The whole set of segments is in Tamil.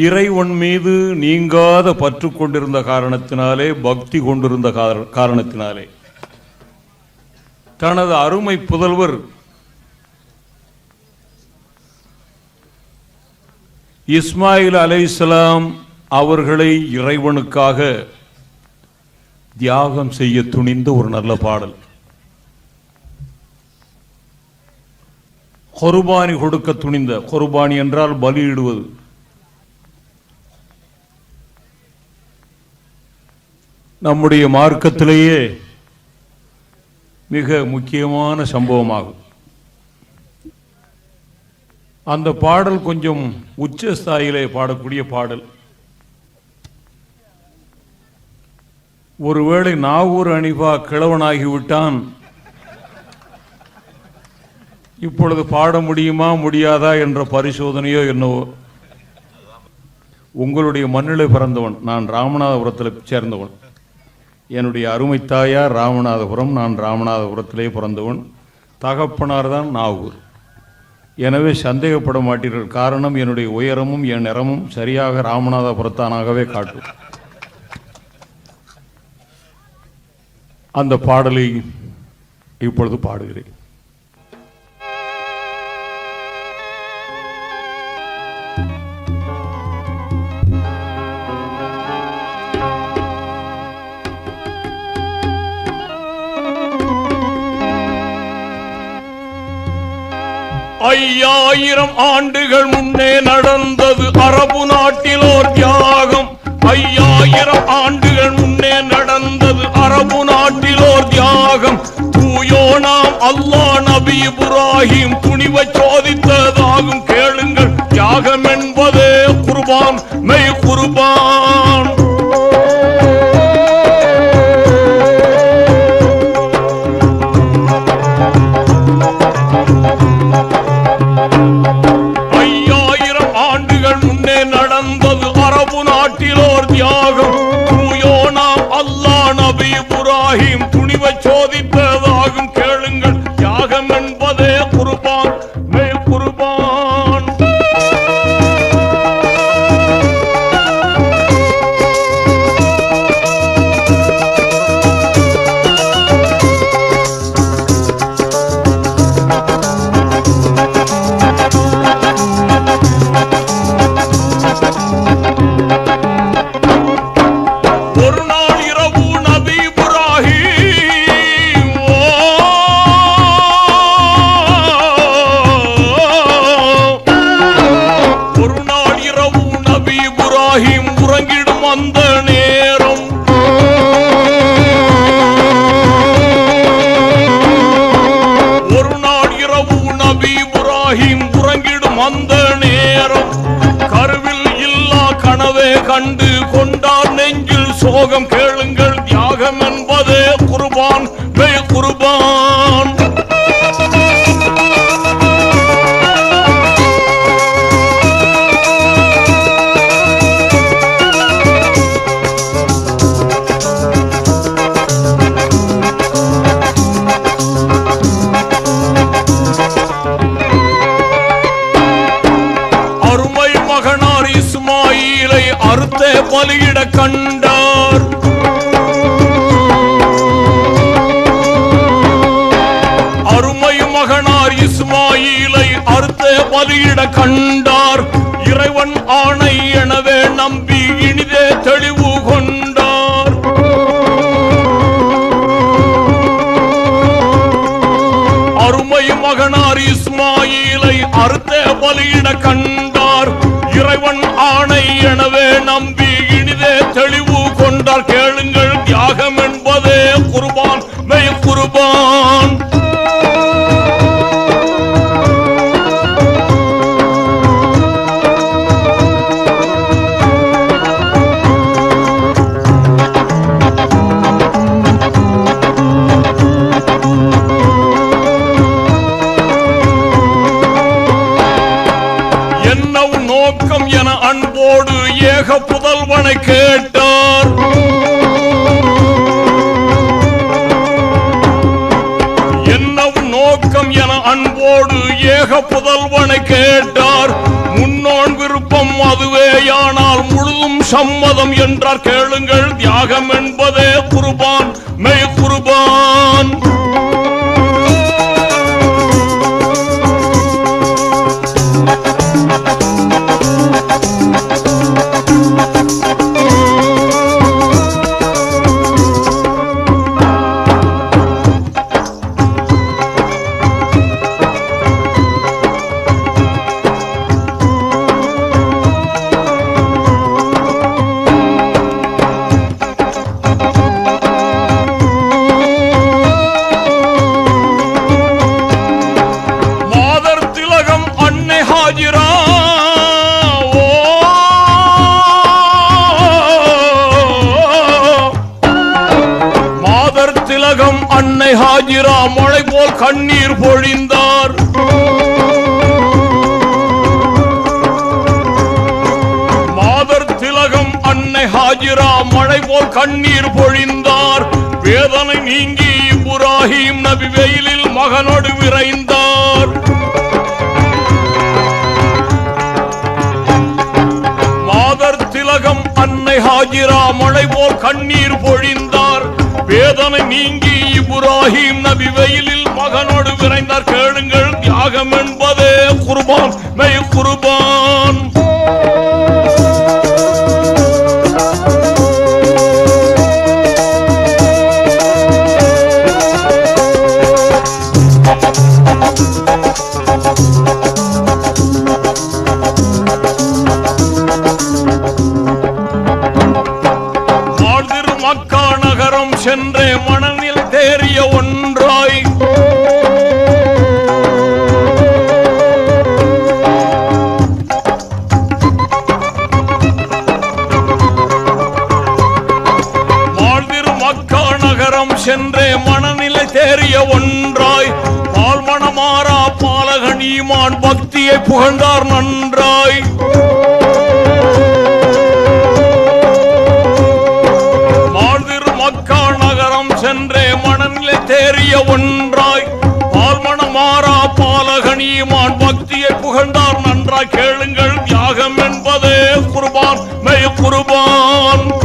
இறைவன் மீது நீங்காத பற்று கொண்டிருந்த காரணத்தினாலே பக்தி கொண்டிருந்த காரணத்தினாலே. தனது அருமை புதல்வர் இஸ்மாயில் அலைசலாம் அவர்களை இறைவனுக்காக தியாகம் செய்ய துணிந்த ஒரு நல்ல பாடல். கொருபானி கொடுக்க துணிந்த கொருபானி என்றால் பலியிடுவது நம்முடைய மார்க்கத்திலேயே மிக முக்கியமான சம்பவமாகும். அந்த பாடல் கொஞ்சம் உச்ச ஸ்தாயிலே பாடக்கூடிய பாடல். ஒருவேளை நாகூர் அனிபா கிழவனாகிவிட்டான் இப்பொழுது பாட முடியுமா முடியாதா என்ற பரிசோதனையோ என்னவோ. உங்களுடைய மண்ணிலே பிறந்தவன் நான் ராமநாதபுரத்தில் சேர்ந்தவன். என்னுடைய அருமை தாயார் ராமநாதபுரம். நான் ராமநாதபுரத்திலே பிறந்தவன். தகப்பனார் தான் நாகூர். எனவே சந்தேகப்பட மாட்டீர்கள். காரணம் என்னுடைய உயரமும் என் நிறமும் சரியாக ராமநாதபுரத்தானாகவே காட்டும். அந்த பாடலை இப்பொழுது பாடுகிறேன். ஐயாயிரம் ஆண்டுகள் முன்னே நடந்தது அரபு நாட்டில் ஓர் தியாகம். ஐயாயிரம் ஆண்டுகள் முன்னே நடந்தது அரபு நாட்டில் ஓர் தியாகம் தூயோனாம் அல்லா நபி இப்ராஹிம் துணிவை சோதித்ததாகும். கேளுங்கள் தியாகம் என்பது கனவே கண்டு கொண்டார் நெஞ்சில் சோகம் கேளுங்கள் தியாகம் என்பதே குருபான். கண்டார். அருமை மகனார் இஸ்மாயிலை அறுத்த பலியிட கண்டார். இறைவன் ஆணை எனவே நம்பி இனிதே தெளிவு கொண்டார். அருமை மகனார் இஸ்மாயிலை அறுத்த பலியிட கண்டார். இறைவன் ஆணை என உலக புதல்வனை கேட்டார். என்னவும் நோக்கம் என அன்போடு ஏக புதல்வனை கேட்டார். முன்னோன் விருப்பம் அதுவேயான சம்மதம் என்றார். கேளுங்கள் தியாகம் என்பதே மாதர் திலகம் அன்னை ஹாஜிரா மழை போல் கண்ணீர் பொழிந்தார். மாதர் திலகம் அன்னை ஹாஜிரா மழை போல் கண்ணீர் பொழிந்தார். வேதனை நீங்கி இப்ராஹிம் நபி வெயிலில் மகனோடு விரைந்தார். வேதனை நீங்கி இப்ராஹிம் நபி வெயிலில் மகனோடு விரைந்தார். கேளுங்கள் தியாகம் என்பதே குர்பான். தாயை புகழ்ந்தார் நன்றாய். வாழ்திரு மக்கா நகரம் சென்றே மனநிலை தேறிய ஒன்றாய். பால்மணமாறா பாலகன் ஈமான் பக்தியை புகழ்ந்தார் நன்றாய். கேளுங்கள் தியாகம் என்பதே குருபான் மெய் குருபான்.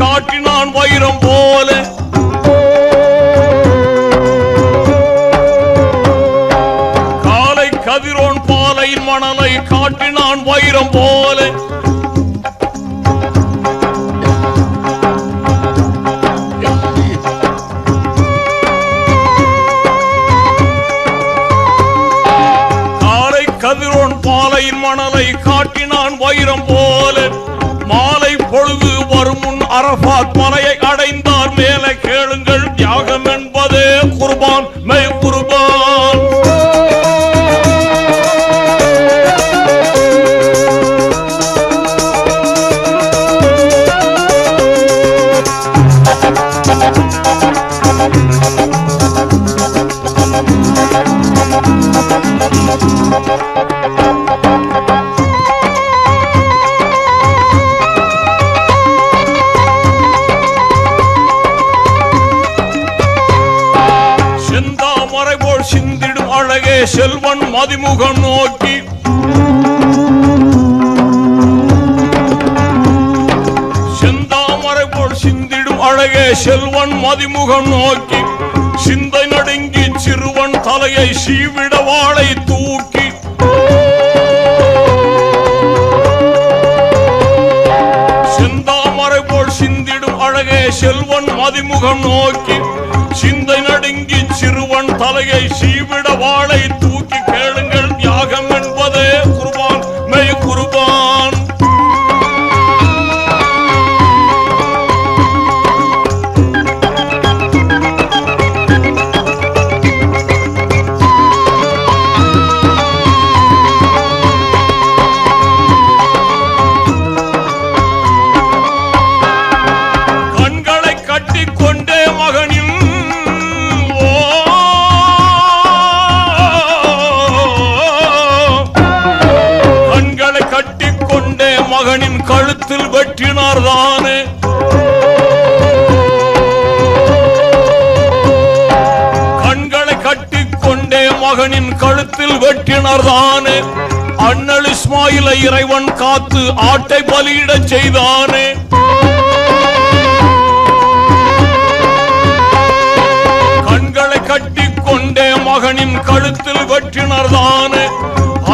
காட்டினான் வைரம் போல. காலை கதிரோன் பாலையின் மணலை காட்டினான் வைரம் போல. கதிரோன் பாலையின் மணலை காட்டினான் வைரம் போல. மாலை பொழுது அரபாத் மலையை செல்வன் நோக்கி. செந்தாமரை போல் சிந்திடும் அழகே செல்வன் மதிமுகம் நோக்கி. சிந்தை நடுங்கி சிறுவன் தலையை சீவிட வாழை தூக்கி. செந்தாமரை போல் சிந்திடும் அழகே செல்வன் மதிமுகம் நோக்கி. சிந்தை நடுங்கி சிறுவன் தலையை சீவிட வாழை தூக்கி கேளுங்கள் தியாகம் கட்டினர் தானே அண்ணல் இஸ்மாயில இறைவன் காத்து ஆட்டை பலியிட செய்தானே? கண்களை கட்டி கொண்டே மகனின் கழுத்தில் வெட்டினர் தானே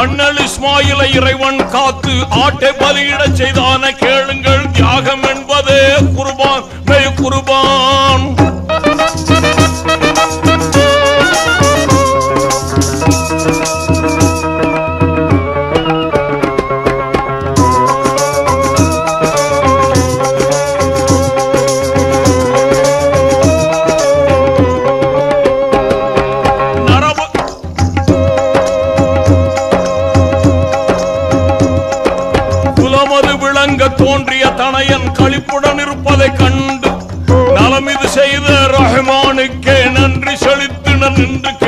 அண்ணல் இஸ்மாயில இறைவன் காத்து ஆட்டை பலியிட செய்தான? கேளுங்கள் தியாகம் என்பதே குருபான் குருபான் நின்று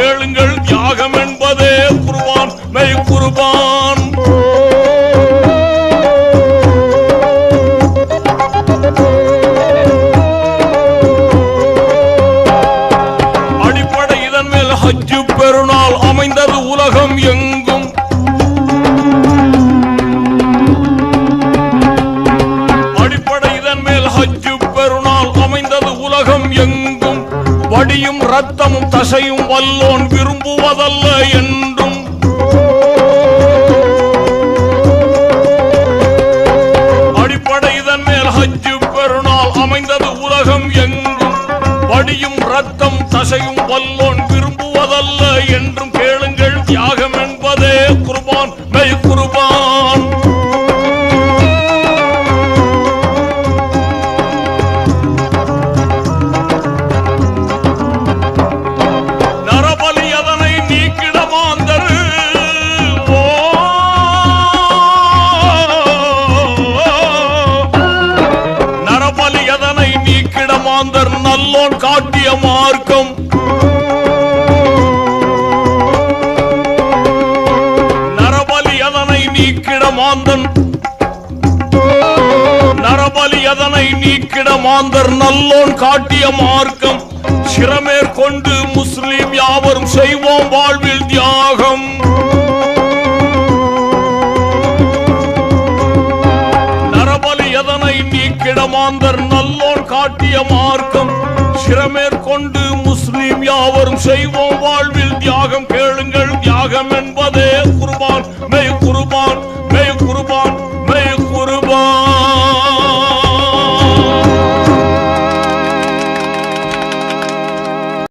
வடியும் ரத்தமும் தசையும் வல்லோன் விரும்புவதல்ல என்றும். அடிப்படை இதன் மேல் ஹஜ்ஜு பெருநாள் அமைந்தது உலகம் எங்கும். வடியும் ரத்தம் தசையும் வல்லோன் மாந்தர் நல்லோன் காட்டிய மார்க்கம். நரபலி அதனை நீக்கிட மாந்தன்? நரபலி அதனை நீக்கிட மாந்தர் நல்லோன் காட்டிய மார்க்கம். சிரமேற்கொண்டு முஸ்லிம் யாவரும் செய்வோம் வாழ்வில் தியாகம். நரபலி எதனை நீக்கிட மாந்தர் நல்லோன் காட்டிய சிரமேற்கொண்டு முஸ்லிம் யாவரும் செய்வோம் வாழ்வில் தியாகம் கேளுங்கள் தியாகம் என்பது